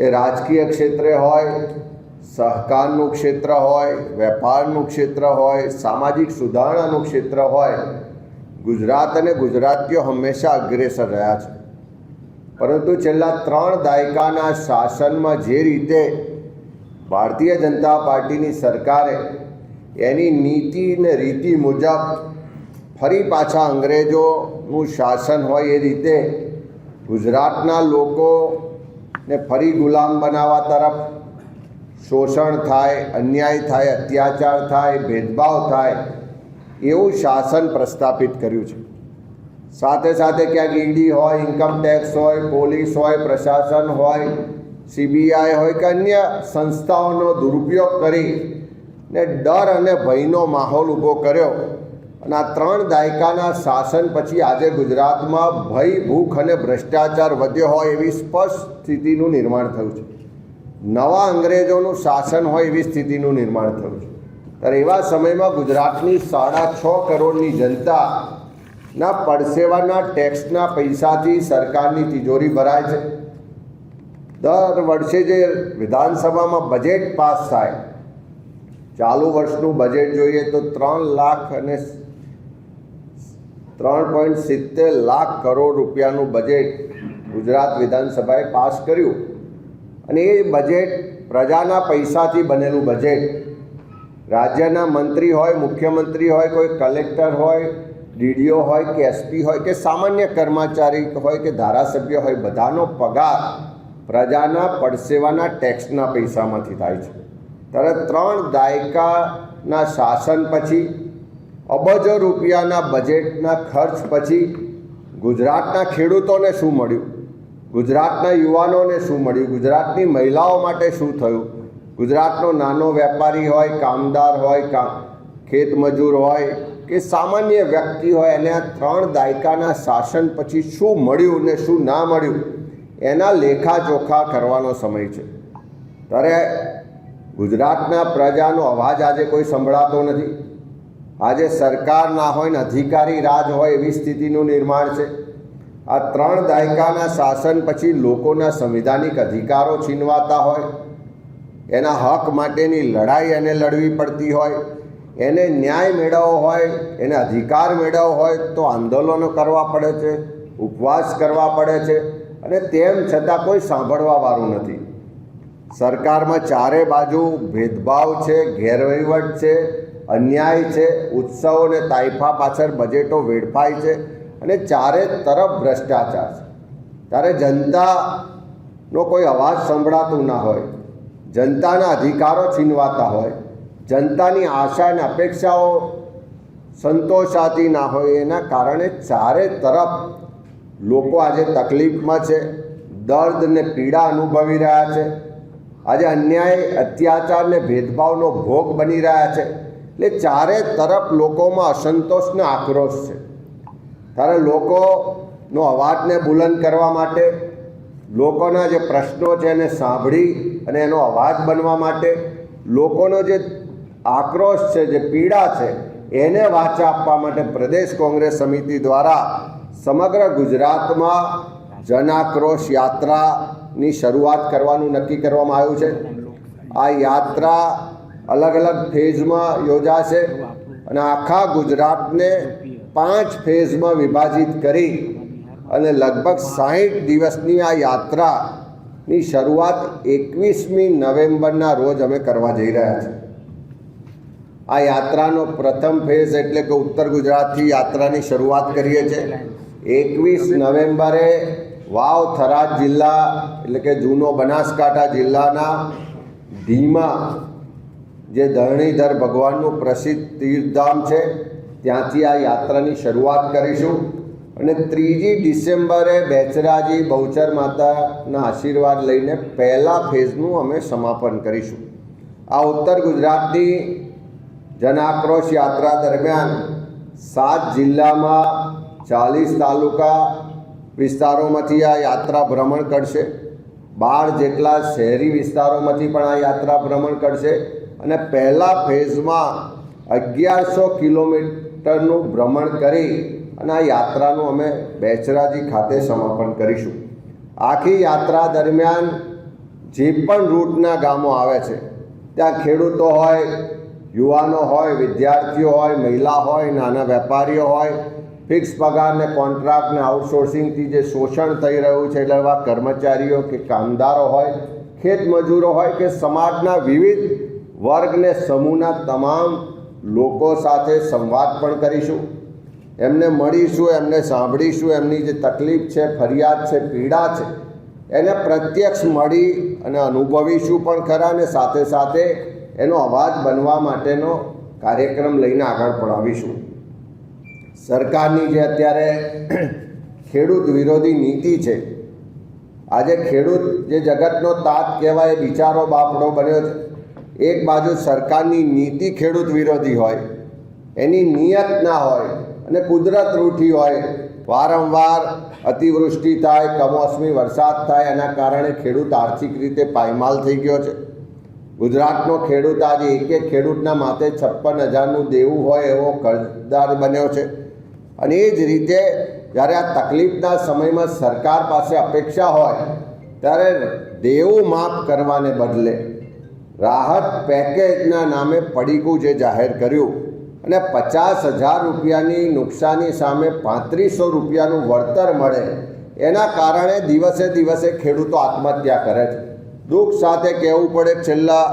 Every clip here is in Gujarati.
એ રાજકીય ક્ષેત્રે હોય, સહકારનું ક્ષેત્ર હોય, વેપારનું ક્ષેત્ર હોય, સામાજિક સુધારણાનું ક્ષેત્ર હોય, ગુજરાત અને ગુજરાતીઓ હંમેશા અગ્રેસર રહ્યા છે. પરંતુ છેલ્લા ત્રણ દાયકાના શાસનમાં જે રીતે ભારતીય જનતા પાર્ટીની સરકારે એની નીતિ ને રીતિ મુજબ ફરી પાછા અંગ્રેજોનું શાસન હોય એ રીતે ગુજરાતના લોકોને ફરી ગુલામ બનાવવા તરફ શોષણ થાય, અન્યાય થાય, અત્યાચાર થાય, ભેદભાવ થાય, એવું શાસન પ્રસ્થાપિત કર્યું છે. સાથે સાથે ક્યાંક ઈડી હોય ઇન્કમ ટેક્સ હોય, પોલીસ હોય, પ્રશાસન હોય સીબીઆઈ હોય કે અન્ય સંસ્થાઓનો દુરુપયોગ કરી ને ડર અને ભયનો માહોલ ઊભો કર્યો અને આ ત્રણ દાયકાના શાસન પછી આજે ગુજરાતમાં ભય, ભૂખ અને ભ્રષ્ટાચાર વધ્યો હોય એવી સ્પષ્ટ સ્થિતિનું નિર્માણ થયું છે. નવા અંગ્રેજોનું શાસન હોય એવી સ્થિતિનું નિર્માણ થયું છે. ત્યારે એવા સમયમાં ગુજરાતની સાડા છ કરોડની જનતાના પડસેવાના ટેક્સના પૈસાથી સરકારની તિજોરી ભરાય છે. દર વર્ષે જે વિધાનસભામાં બજેટ પાસ થાય, ચાલુ વર્ષનું બજેટ જોઈએ તો ત્રણ લાખ અને ત્રણ પોઈન્ટ સિત્તેર લાખ કરોડ રૂપિયાનું બજેટ ગુજરાત વિધાનસભાએ પાસ કર્યું. અને એ બજેટ પ્રજાના પૈસાથી બનેલું બજેટ રાજ્યના મંત્રી હોય, મુખ્યમંત્રી હોય, કોઈ કલેક્ટર હોય ડીડીઓ હોય કે એસપી હોય કે સામાન્ય કર્મચારી હોય કે ધારાસભ્ય હોય, બધાનો પગાર પ્રજાના પડસેવાના ટેક્સના પૈસામાંથી થાય છે. ત્યારે ત્રણ દાયકાના શાસન પછી અબજો રૂપિયાના બજેટના ખર્ચ પછી ગુજરાતના ખેડૂતોને શું મળ્યું? ગુજરાતના યુવાનોને શું મળ્યું? ગુજરાતની મહિલાઓ માટે શું થયું? ગુજરાતનો નાનો વેપારી હોય, કામદાર હોય, કા ખેતમજૂર હોય કે સામાન્ય વ્યક્તિ હોય, એને આ ત્રણ દાયકાના શાસન પછી શું મળ્યું ને શું ના મળ્યું? એના લેખાજોખા કરવાનો સમય છે. ત્યારે ગુજરાતના પ્રજાનો અવાજ આજે કોઈ સંભળાતો નથી. આજે સરકાર ના હોય ને અધિકારી રાજ હોય એવી સ્થિતિનું નિર્માણ છે. આ ત્રણ દાયકાના શાસન પછી લોકોના સંવિધાનિક અધિકારો છીનવાતા હોય, એના હક માટેની લડાઈ એને લડવી પડતી હોય, એને ન્યાય મેળવવો હોય, એને અધિકાર મેળવવો હોય તો આંદોલનો કરવા પડે છે, ઉપવાસ કરવા પડે છે અને તેમ છતાં કોઈ સાંભળવાવાળું નથી. સરકારમાં ચારે બાજુ ભેદભાવ છે, ગેરવહીવટ છે અન્યાય છે, ઉત્સવો અને તાઇફા પાછળ બજેટો વેડફાય છે અને ચારે તરફ ભ્રષ્ટાચાર છે. ત્યારે જનતાનો કોઈ અવાજ સંભળાતું ના હોય, જનતાના અધિકારો છીનવાતા હોય, જનતાની આશા અને અપેક્ષાઓ સંતોષાતી ના હોય એના કારણે ચારે તરફ લોકો આજે તકલીફમાં છે, દર્દ ને પીડા અનુભવી રહ્યા છે. આજે અન્યાય, અત્યાચાર ને ભેદભાવનો ભોગ બની રહ્યા છે. એટલે ચારે તરફ લોકોમાં અસંતોષ ને આક્રોશ છે. ત્યારે લોકોનો અવાજને બુલંદ કરવા માટે, લોકોના જે પ્રશ્નો છે એને સાંભળી અને એનો અવાજ બનવા માટે, લોકોનો જે આક્રોશ છે, જે પીડા છે, એને વાચા આપવા માટે પ્રદેશ કોંગ્રેસ સમિતિ દ્વારા સમગ્ર ગુજરાતમાં જનાક્રોશ યાત્રાની શરૂઆત કરવાનું નક્કી કરવામાં આવ્યું છે. આ યાત્રા અલગ અલગ ફેઝમાં યોજાશે અને આખા ગુજરાતને પાંચ ફેઝમાં વિભાજિત કરી અને લગભગ સાહીઠ દિવસની આ યાત્રાની શરૂઆત એકવીસમી નવેમ્બરના રોજ અમે કરવા જઈ રહ્યા છીએ. આ યાત્રાનો પ્રથમ ફેઝ એટલે કે ઉત્તર ગુજરાતથી યાત્રાની શરૂઆત કરીએ છીએ. એકવીસ નવેમ્બરે વાવ થરાદ જિલ્લા એટલે કે જૂનો બનાસકાંઠા જિલ્લાના ધીમા જે ધરણીધર ભગવાનનું પ્રસિદ્ધ તીર્થધામ છે, ત્યાંથી આ યાત્રાની શરૂઆત કરીશું. અને ત્રીજી ડિસેમ્બરે બેચરાજી બહુચર માતાના આશીર્વાદ લઈને પહેલા ફેઝનું અમે સમાપન કરીશું. આ ઉત્તર ગુજરાતની જનાક્રોશ યાત્રા દરમિયાન સાત જિલ્લામાં ચાલીસ તાલુકા વિસ્તારોમાંથી આ યાત્રા ભ્રમણ કરશે. બાર જેટલા શહેરી વિસ્તારોમાંથી પણ આ યાત્રા ભ્રમણ કરશે. અને પહેલા ફેઝમાં અગિયારસો કિલોમીટરનું ભ્રમણ કરી અને આ યાત્રાનું અમે બેચરાજી ખાતે સમાપન કરીશું. આખી યાત્રા દરમિયાન જે પણ રૂટના ગામો આવે છે, ત્યાં ખેડૂતો હોય, યુવાનો હોય, વિદ્યાર્થીઓ હોય, મહિલા હોય, નાના વેપારીઓ હોય, ફિક્સ પગાર ને કોન્ટ્રાક્ટ ને આઉટસોર્સિંગથી જે શોષણ થઈ રહ્યું છે, એટલે એવા કર્મચારીઓ કે કામદારો હોય ખેત મજૂરો હોય કે સમાજના વિવિધ વર્ગ ને સમૂહના તમામ લોકો સાથે સંવાદ પણ કરીશું. એમને મળીશું, એમને સાંભળીશું, એમની જે તકલીફ છે, ફરિયાદ છે, પીડા છે, એને પ્રત્યક્ષ મળી અને અનુભવીશું પણ ખરા અને સાથે સાથે એનો અવાજ બનવા માટેનો કાર્યક્રમ લઈને આગળ પડાવીશું. સરકારની જે અત્યારે ખેડૂત વિરોધી નીતિ છે, આજે ખેડૂત જે જગતનો તાત કહેવાય, એ બિચારો બાપડો બન્યો છે. એક બાજુ સરકારની નીતિ ખેડૂત વિરોધી હોય, એની નિયત ના હોય અને કુદરત રૂઠી હોય, વારંવાર અતિવૃષ્ટિ થાય, કમોસમી વરસાદ થાય, એના કારણે ખેડૂત આર્થિક રીતે પાયમાલ થઈ ગયો છે. ગુજરાતનો ખેડૂત આજે એક એક ખેડૂતના માથે છપ્પન હજારનું દેવું હોય એવો કર્જદાર બન્યો છે. અને એ જ રીતે જ્યારે આ તકલીફના સમયમાં સરકાર પાસે અપેક્ષા હોય, ત્યારે દેવું માફ કરવાને બદલે રાહત પેકેજના નામે પડીકું જે જાહેર કર્યું અને પચાસ હજાર રૂપિયાની નુકસાની સામે પાંત્રીસો રૂપિયાનું વળતર મળે એના કારણે દિવસે દિવસે ખેડૂતો આત્મહત્યા કરે છે. દુઃખ સાથે કહેવું પડે છેલ્લા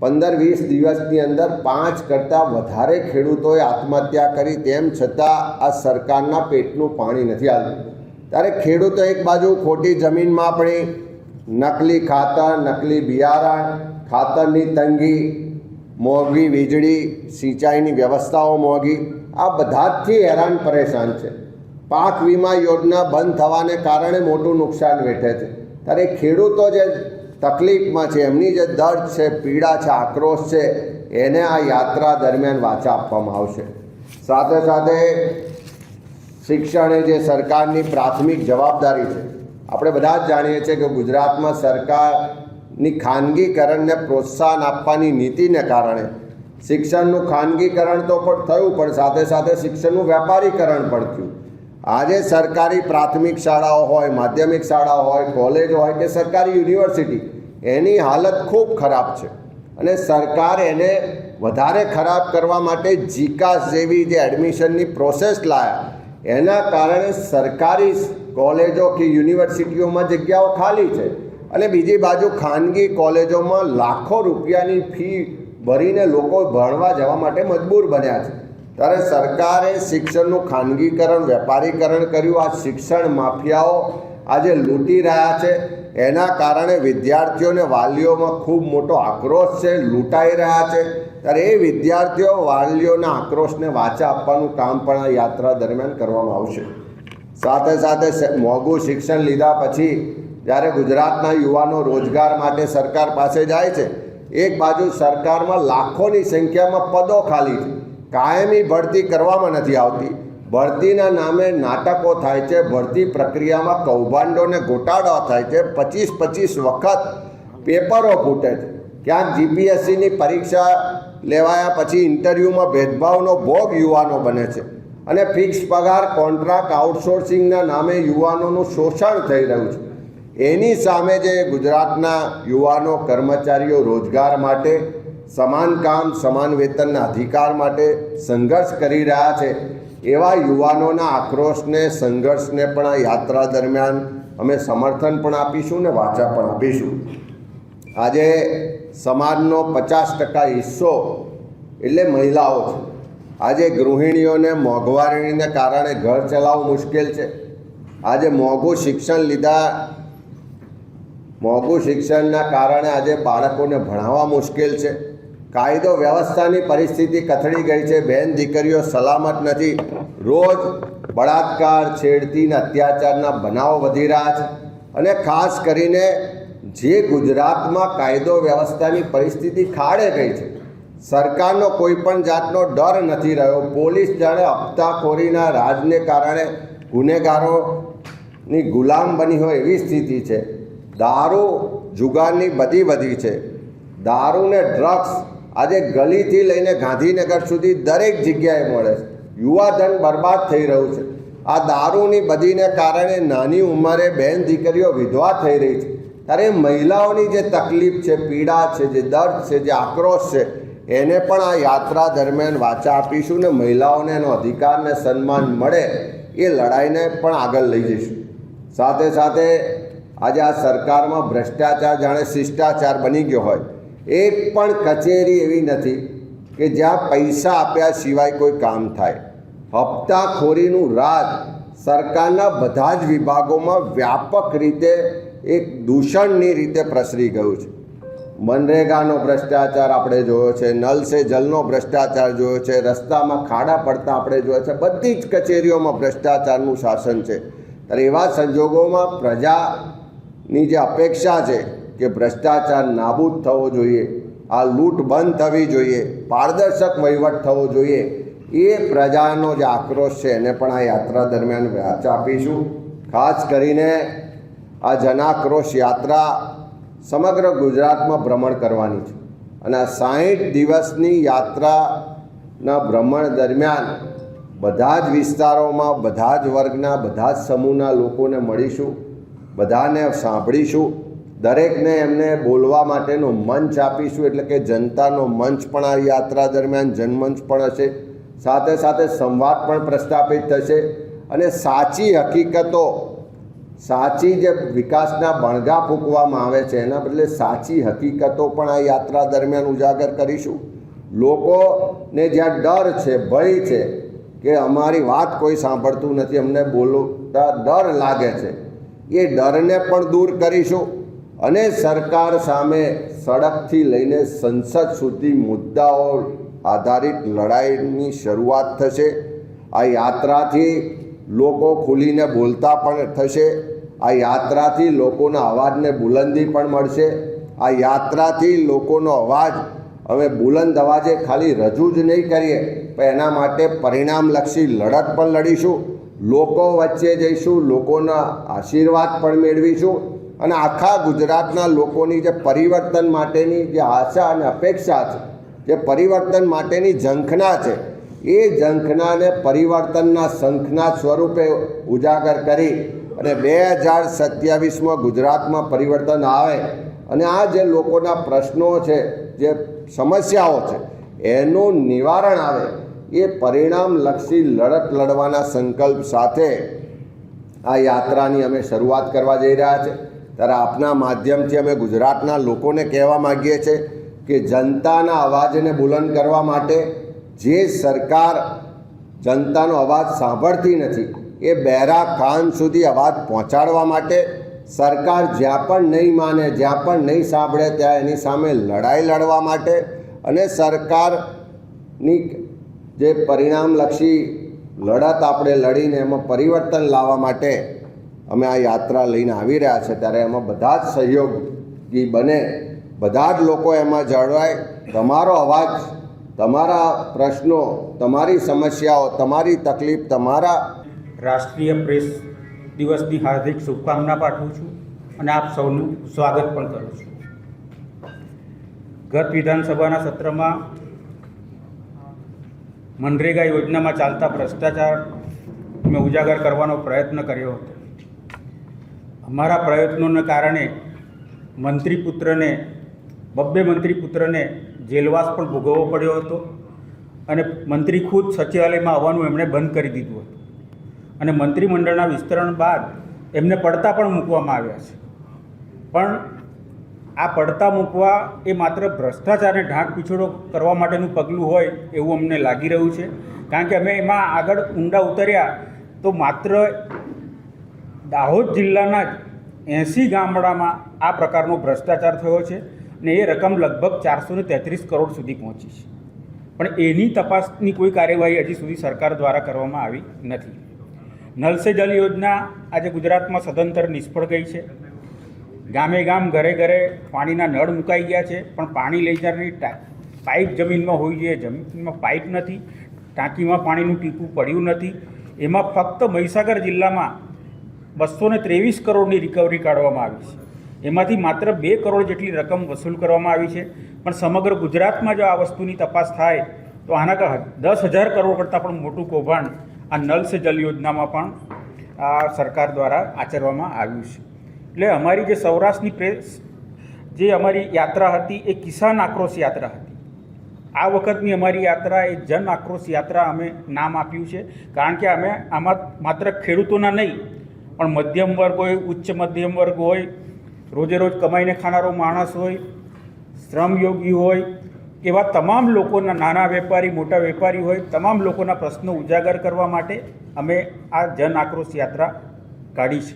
પંદર વીસ દિવસની અંદર પાંચ કરતાં વધારે ખેડૂતોએ આત્મહત્યા કરી તેમ છતાં આ સરકારના પેટનું પાણી નથી આવતું ત્યારે ખેડૂતો એક બાજુ ખોટી જમીનમાં આપણી નકલી ખાતર, નકલી બિયારણ ખાતરની તંગી, મોંઘી વીજળી, સિંચાઈની વ્યવસ્થાઓ મોંઘી, આ બધાથી હેરાન પરેશાન છે. પાક વીમા યોજના બંધ થવાને કારણે મોટું નુકસાન વેઠે છે. ત્યારે ખેડૂતો જે તકલીફમાં છે, એમની જે દર્દ છે, પીડા છે, આક્રોશ છે, એને આ યાત્રા દરમિયાન વાચા આપવામાં આવશે. સાથે સાથે શિક્ષણ એ જે સરકારની પ્રાથમિક જવાબદારી છે, આપણે બધા જ જાણીએ છીએ કે ગુજરાતમાં સરકારની ખાનગીકરણને પ્રોત્સાહન આપવાની નીતિને કારણે. શિક્ષણનું ખાનગીકરણ તો પણ થયું, પણ સાથે સાથે શિક્ષણનું વેપારીકરણ પણ થયું. આજે સરકારી પ્રાથમિક શાળાઓ હોય, માધ્યમિક શાળાઓ હોય, કોલેજો હોય કે સરકારી યુનિવર્સિટી, એની હાલત ખૂબ ખરાબ છે. અને સરકાર એને વધારે ખરાબ કરવા માટે જીકાસ જેવી જે એડમિશનની પ્રોસેસ લાયા, એના કારણે સરકારી કોલેજો કે યુનિવર્સિટીઓમાં જગ્યાઓ ખાલી છે. અને બીજી બાજુ ખાનગી કોલેજોમાં લાખો રૂપિયાની ફી ભરીને લોકો ભણવા જવા માટે મજબૂર બન્યા છે. ત્યારે સરકારે શિક્ષણનું ખાનગીકરણ, વેપારીકરણ કર્યું. આ શિક્ષણ માફિયાઓ આજે લૂંટી રહ્યા છે. એના કારણે વિદ્યાર્થીઓને વાલીઓમાં ખૂબ મોટો આક્રોશ છે, લૂંટાઈ રહ્યા છે. ત્યારે એ વિદ્યાર્થીઓ વાલીઓના આક્રોશને વાચા આપવાનું કામ પણ આ યાત્રા દરમિયાન કરવામાં આવશે. સાથે સાથે મોંઘું શિક્ષણ લીધા પછી જ્યારે ગુજરાતના યુવાનો રોજગાર માટે સરકાર પાસે જાય છે, એક બાજુ સરકારમાં લાખોની સંખ્યામાં પદો ખાલી છે. કાયમી ભરતી કરવામાં નથી આવતી. ભરતીના નામે નાટકો થાય છે, ભરતી પ્રક્રિયામાં કૌભાંડોને ને થાય છે પચીસ પચીસ વખત પેપરો ફૂટે છે. ક્યાંક જીપીએસસીની પરીક્ષા લેવાયા પછી ઇન્ટરવ્યૂમાં ભેદભાવનો ભોગ યુવાનો બને છે અને ફિક્સ પગાર, કોન્ટ્રાક્ટ, આઉટસોર્સિંગના નામે યુવાનોનું શોષણ થઈ રહ્યું છે. એની સામે જે ગુજરાતના યુવાનો, કર્મચારીઓ રોજગાર માટે, સમાન કામ, સમાન વેતનના અધિકાર માટે સંઘર્ષ કરી રહ્યા છે, એવા યુવાનોના આક્રોશને, સંઘર્ષને પણ આ યાત્રા દરમિયાન અમે સમર્થન પણ આપીશું ને વાચા પણ આપીશું. આજે સમાજનો પચાસ ટકા હિસ્સો એટલે મહિલાઓ છે. આજે ગૃહિણીઓને મોંઘવારીને કારણે ઘર ચલાવવું મુશ્કેલ છે. આજે મોંઘું શિક્ષણ લીધા મોંઘું શિક્ષણના કારણે આજે બાળકોને ભણાવવા મુશ્કેલ છે. કાયદો વ્યવસ્થાની પરિસ્થિતિ કથળી ગઈ છે. બેન દીકરીઓ સલામત નથી. રોજ બળાત્કાર, છેડતી અને અત્યાચારના બનાવો વધી રહ્યા છે. અને ખાસ કરીને જે ગુજરાતમાં કાયદો વ્યવસ્થાની પરિસ્થિતિ ખાડે ગઈ છે. સરકારનો કોઈ પણ જાતનો ડર નથી રહ્યો. પોલીસ જાણે હપ્તાખોરીના રાજને કારણે ગુનેગારોની ગુલામ બની હોય એવી સ્થિતિ છે. દારૂ જુગારની બધી વધી છે. દારૂ ને ડ્રગ્સ આજે ગલીથી લઈને ગાંધીનગર સુધી દરેક જગ્યાએ મળે છે. યુવાધન બરબાદ થઈ રહ્યું છે. આ દારૂની બધીને કારણે નાની ઉંમરે બેન દીકરીઓ વિધવા થઈ રહી છે. ત્યારે મહિલાઓની જે તકલીફ છે, પીડા છે, જે દર્દ છે, જે આક્રોશ છે, એને પણ આ યાત્રા દરમિયાન વાચા આપીશું ને મહિલાઓને એનો અધિકાર ને સન્માન મળે એ લડાઈને પણ આગળ લઈ જઈશું. સાથે સાથે આજે આ સરકારમાં ભ્રષ્ટાચાર જાણે શિષ્ટાચાર બની ગયો હોય એક પણ કચેરી એવી નથી કે જ્યાં પૈસા આપ્યા સિવાય કોઈ કામ થાય. હપ્તાખોરીનું રાજ સરકારના બધા જ વિભાગોમાં વ્યાપક રીતે એક દૂષણની રીતે પ્રસરી ગયું છે. મનરેગાનો ભ્રષ્ટાચાર આપણે જોયો છે નલ સે જલનો ભ્રષ્ટાચાર જોયો છે, રસ્તામાં ખાડા પડતા આપણે જોયા છે, બધી જ કચેરીઓમાં ભ્રષ્ટાચારનું શાસન છે. ત્યારે એવા સંજોગોમાં પ્રજાની જે અપેક્ષા છે કે ભ્રષ્ટાચાર નાબૂદ થવો જોઈએ, આ લૂંટ બંધ થવી જોઈએ, પારદર્શક વહીવટ થવો જોઈએ, એ પ્રજાનો જે આક્રોશ છે એને પણ આ યાત્રા દરમિયાન વ્યાચ આપીશું. ખાસ કરીને આ જનાક્રોશ યાત્રા સમગ્ર ગુજરાતમાં ભ્રમણ કરવાની છે. અને આ સાહીઠ દિવસની યાત્રાના ભ્રમણ દરમિયાન બધા જ વિસ્તારોમાં, બધા જ વર્ગના, બધા જ સમૂહના લોકોને મળીશું. બધાને સાંભળીશું. દરેકને એમને બોલવા માટેનો મંચ આપીશું, એટલે કે જનતાનો મંચ પણ આ યાત્રા દરમિયાન જનમંચ પણ હશે. સાથે સાથે સંવાદ પણ પ્રસ્થાપિત થશે. અને સાચી હકીકતો, સાચી જે વિકાસના બણગા ફૂંકવામાં આવે છે, એના બદલે સાચી હકીકતો પણ આ યાત્રા દરમિયાન ઉજાગર કરીશું. લોકોને જ્યાં ડર છે, ભય છે, કે અમારી વાત કોઈ સાંભળતું નથી, અમને બોલતા ડર લાગે છે એ ડરને પણ દૂર કરીશું. અને સરકાર સામે સડકથી લઈને સંસદ સુધી મુદ્દાઓ આધારિત લડાઈની શરૂઆત થશે. આ યાત્રાથી લોકો ખુલીને બોલતા પણ થશે. આ યાત્રાથી લોકોના અવાજને બુલંદી પણ મળશે. આ યાત્રાથી લોકોનો અવાજ, હવે બુલંદ અવાજે ખાલી રજૂ જ નહીં કરીએ, પણ એના માટે પરિણામલક્ષી લડત પણ લડીશું. લોકો વચ્ચે જઈશું, લોકોના આશીર્વાદ પણ મેળવીશું અને આખા ગુજરાતના લોકોની જે પરિવર્તન માટેની જે આશા અને અપેક્ષા છે, જે પરિવર્તન માટેની ઝંખના છે, એ ઝંખનાને પરિવર્તનના શંખના સ્વરૂપે ઉજાગર કરી અને બે હજાર સત્યાવીસમાં ગુજરાતમાં પરિવર્તન આવે અને આ જે લોકોના પ્રશ્નો છે, જે સમસ્યાઓ છે, એનું નિવારણ આવે. એ પરિણામલક્ષી લડત લડવાના સંકલ્પ સાથે આ યાત્રાની અમે શરૂઆત કરવા જઈ રહ્યા છે. ત્યારે આપના માધ્યમથી અમે ગુજરાતના લોકોને કહેવા માગીએ છીએ કે જનતાના અવાજને બુલંદ કરવા માટે જે સરકાર જનતાનો અવાજ સાંભળતી નથી, એ બહેરા કાન સુધી અવાજ પહોંચાડવા માટે સરકાર જ્યાં પણ નહીં માને, જ્યાં પણ નહીં સાંભળે, ત્યાં એની સામે લડાઈ લડવા માટે અને સરકારની જે પરિણામલક્ષી લડત આપણે લડીને એમાં પરિવર્તન લાવવા માટે અમે આ યાત્રા લઈને આવી રહ્યા છે, ત્યારે એમાં બધા જ સહયોગી બને, બધા જ લોકો એમાં જળવાય. તમારો અવાજ, તમારા પ્રશ્નો, તમારી સમસ્યાઓ, તમારી તકલીફ, તમારા રાષ્ટ્રીય પ્રેસ દિવસની હાર્દિક શુભકામના પાઠવું છું અને આપ સૌનું સ્વાગત પણ કરું છું. ગત વિધાનસભાના સત્રમાં મનરેગા યોજનામાં ચાલતા ભ્રષ્ટાચાર મેં ઉજાગર કરવાનો પ્રયત્ન કર્યો હતો. અમારા પ્રયત્નોને કારણે મંત્રી પુત્રને, બબ્બે મંત્રી પુત્રને જેલવાસ પણ ભોગવવો પડ્યો હતો અને મંત્રી ખુદ સચિવાલયમાં આવવાનું એમણે બંધ કરી દીધું હતું. અને મંત્રીમંડળના વિસ્તરણ બાદ એમને પડતા પણ મૂકવામાં આવ્યા છે. પણ આ પડતા મૂકવા એ માત્ર ભ્રષ્ટાચારને ઢાંક પીછોડો કરવા માટેનું પગલું હોય એવું અમને લાગી રહ્યું છે. કારણ કે અમે એમાં આગળ ઊંડા ઉતર્યા તો માત્ર દાહોદ જિલ્લાના જ એંસી ગામડામાં આ પ્રકારનો ભ્રષ્ટાચાર થયો છે ને એ રકમ લગભગ ચારસો ને તેત્રીસ કરોડ સુધી પહોંચી છે. પણ એની તપાસની કોઈ કાર્યવાહી હજી સુધી સરકાર દ્વારા કરવામાં આવી નથી. નલ સે જલ યોજના આજે ગુજરાતમાં સદંતર નિષ્ફળ ગઈ છે. ગામે ગામ, ઘરે ઘરે પાણીના નળ મુકાઈ ગયા છે, પણ પાણી લઈ જવાની પાઇપ જમીનમાં હોવી જોઈએ. જમીનમાં પાઇપ નથી, ટાંકીમાં પાણીનું ટીપું પડ્યું નથી. એમાં ફક્ત મહીસાગર જિલ્લામાં બસો ને ત્રેવીસ કરોડની રિકવરી કાઢવામાં આવી છે. એમાંથી માત્ર બે કરોડ જેટલી રકમ વસૂલ કરવામાં આવી છે. પણ સમગ્ર ગુજરાતમાં જો આ વસ્તુની તપાસ થાય, તો આના દસ હજાર કરોડ કરતાં પણ મોટું કૌભાંડ આ નલ સે જલ યોજનામાં પણ આ સરકાર દ્વારા આચરવામાં આવ્યું છે. એટલે અમારી જે સૌરાષ્ટ્રની પ્રેસ જે અમારી યાત્રા હતી એ કિસાન આક્રોશ યાત્રા હતી. આ વખતની અમારી યાત્રા એ જન આક્રોશ યાત્રા અમે નામ આપ્યું છે. કારણ કે અમે આમાં માત્ર ખેડૂતોના નહીં, પણ મધ્યમ વર્ગ હોય, ઉચ્ચ મધ્યમ વર્ગ હોય, રોજે રોજ કમાઈને ખાનારો માણસ હોય, શ્રમયોગી હોય, એવા તમામ લોકોના નાના વેપારી, મોટા વેપારી હોય, તમામ લોકોના પ્રશ્નો ઉજાગર કરવા માટે અમે આ જન આક્રોશ યાત્રા કાઢી છે.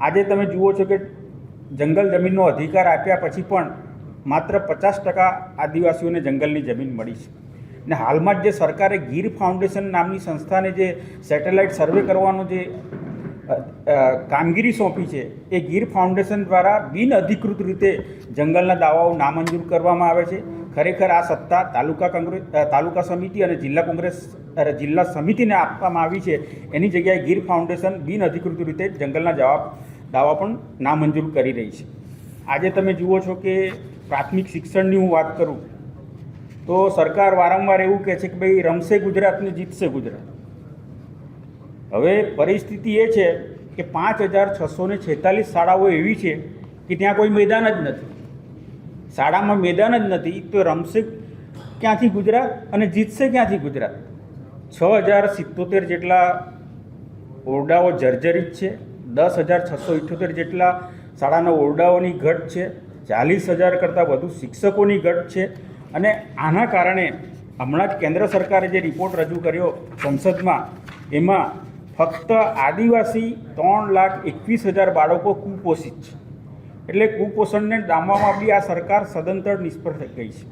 આજે તમે જુઓ છો કે જંગલ જમીનનો અધિકાર આપ્યા પછી પણ માત્ર પચાસ ટકા આદિવાસીઓને જંગલની જમીન મળી છે. ને હાલમાં જ જે સરકારે ગીર ફાઉન્ડેશન નામની સંસ્થાને જે સેટેલાઇટ સર્વે કરવાનો જે કામગીરી સોંપી છે. એ ગીર ફાઉન્ડેશન દ્વારા બિન અધિકૃત રીતે જંગલના દાવાઓ નામંજૂર કરવામાં આવે છે. ખરેખર આ સત્તા તાલુકા કોંગ્રેસ તાલુકા સમિતિ અને જિલ્લા કોંગ્રેસ જિલ્લા સમિતિને આપવામાં આવી છે. એની જગ્યાએ ગીર ફાઉન્ડેશન બિન અધિકૃત રીતે જંગલના જવાબ, દાવા પણ નામંજૂર કરી રહી છે. આજે તમે જુઓ છો કે પ્રાથમિક શિક્ષણની હું વાત કરું, તો સરકાર વારંવાર એવું કહે છે કે ભાઈ રમશે ગુજરાતને જીતશે ગુજરાત. હવે પરિસ્થિતિ એ છે કે પાંચ હજાર છસો ને છેતાલીસ શાળાઓ એવી છે કે ત્યાં કોઈ મેદાન જ નથી. શાળામાં મેદાન જ નથી, તો રમશે ક્યાંથી ગુજરાત અને જીતશે ક્યાંથી ગુજરાત? છ હજાર સિત્તોતેર જેટલા ઓરડાઓ જર્જરિત છે, દસ હજાર છસો ઇઠ્યોતેર જેટલા શાળાના ઓરડાઓની ઘટ છે, ચાલીસ હજાર કરતાં વધુ શિક્ષકોની ઘટ છે અને આના કારણે હમણાં જ કેન્દ્ર સરકારે જે રિપોર્ટ રજૂ કર્યો સંસદમાં, એમાં ફક્ત આદિવાસી ત્રણ લાખ એકવીસ હજાર બાળકો કુપોષિત છે. એટલે કુપોષણને ડામવામાં બી આ સરકાર સદંતર નિષ્ફળ થઈ ગઈ છે.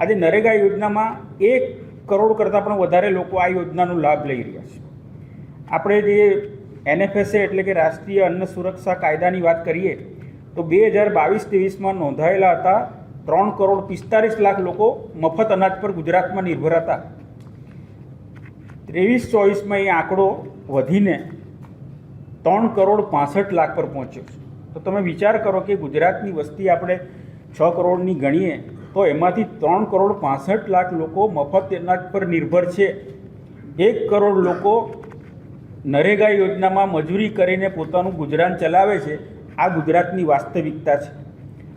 આજે નરેગા યોજનામાં એક કરોડ કરતાં પણ વધારે લોકો આ યોજનાનો લાભ લઈ રહ્યા છે. આપણે જે એનએફએસએ એટલે કે રાષ્ટ્રીય અન્ન સુરક્ષા કાયદાની વાત કરીએ, તો બે હજાર બાવીસ ત્રેવીસમાં નોંધાયેલા હતા ત્રણ કરોડ પિસ્તાલીસ લાખ લોકો મફત અનાજ પર ગુજરાતમાં નિર્ભર હતા. ત્રેવીસ ચોવીસમાં એ આંકડો વધીને ત્રણ કરોડ પાસઠ લાખ પર પહોંચ્યો છે. તો તમે વિચાર કરો કે ગુજરાતની વસ્તી આપણે છ કરોડની ગણીએ, તો એમાંથી ત્રણ કરોડ પાસઠ લાખ લોકો મફત અનાજ પર નિર્ભર છે. એક કરોડ લોકો નરેગા યોજનામાં મજૂરી કરીને પોતાનું ગુજરાન ચલાવે છે. આ ગુજરાતની વાસ્તવિકતા છે.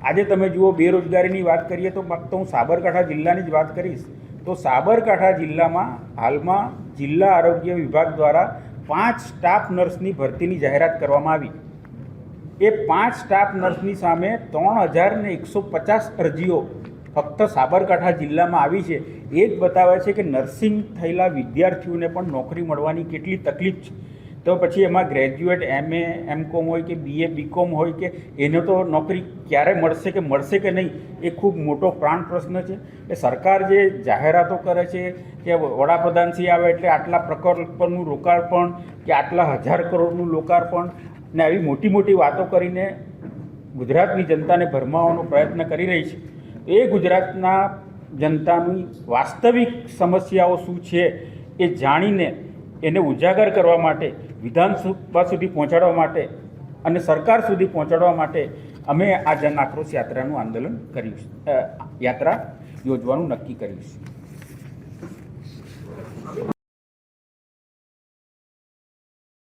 આજે તમે જુઓ, બેરોજગારીની વાત કરીએ તો ફક્ત હું સાબરકાંઠા જિલ્લાની જ વાત કરીશ. તો સાબરકાંઠા જિલ્લામાં હાલમાં જિલ્લા આરોગ્ય વિભાગ દ્વારા પાંચ સ્ટાફ નર્સની ભરતીની જાહેરાત કરવામાં આવી. એ પાંચ સ્ટાફ નર્સની સામે ત્રણ હજાર ને એકસો પચાસ અરજીઓ ફક્ત સાબરકાંઠા જિલ્લામાં આવી છે. એ જ બતાવે છે કે નર્સિંગ થયેલા વિદ્યાર્થીઓને પણ નોકરી મળવાની કેટલી તકલીફ છે. તો પછી એમાં ગ્રેજ્યુએટ એમએ એમ કોમ હોય કે બીએ બીકોમ હોય કે એને તો નોકરી ક્યારે મળશે કે મળશે કે નહીં, એ ખૂબ મોટો પ્રાણ પ્રશ્ન છે. એ સરકાર જે જાહેરાતો કરે છે કે વડાપ્રધાનશ્રી આવે એટલે આટલા પ્રકલ્પનું લોકાર્પણ કે આટલા હજાર કરોડનું લોકાર્પણ ને આવી મોટી મોટી વાતો કરીને ગુજરાતની જનતાને ભરમાવવાનો પ્રયત્ન કરી રહી છે. એ ગુજરાતના જનતાની વાસ્તવિક સમસ્યાઓ શું છે એ જાણીને એને ઉજાગર કરવા માટે વિધાનસભા સુધી પહોંચાડવા માટે અને સરકાર સુધી પહોંચાડવા માટે અમે આ જન આક્રોશ યાત્રાનું આંદોલન કર્યું યાત્રા યોજવાનું નક્કી કર્યું છે.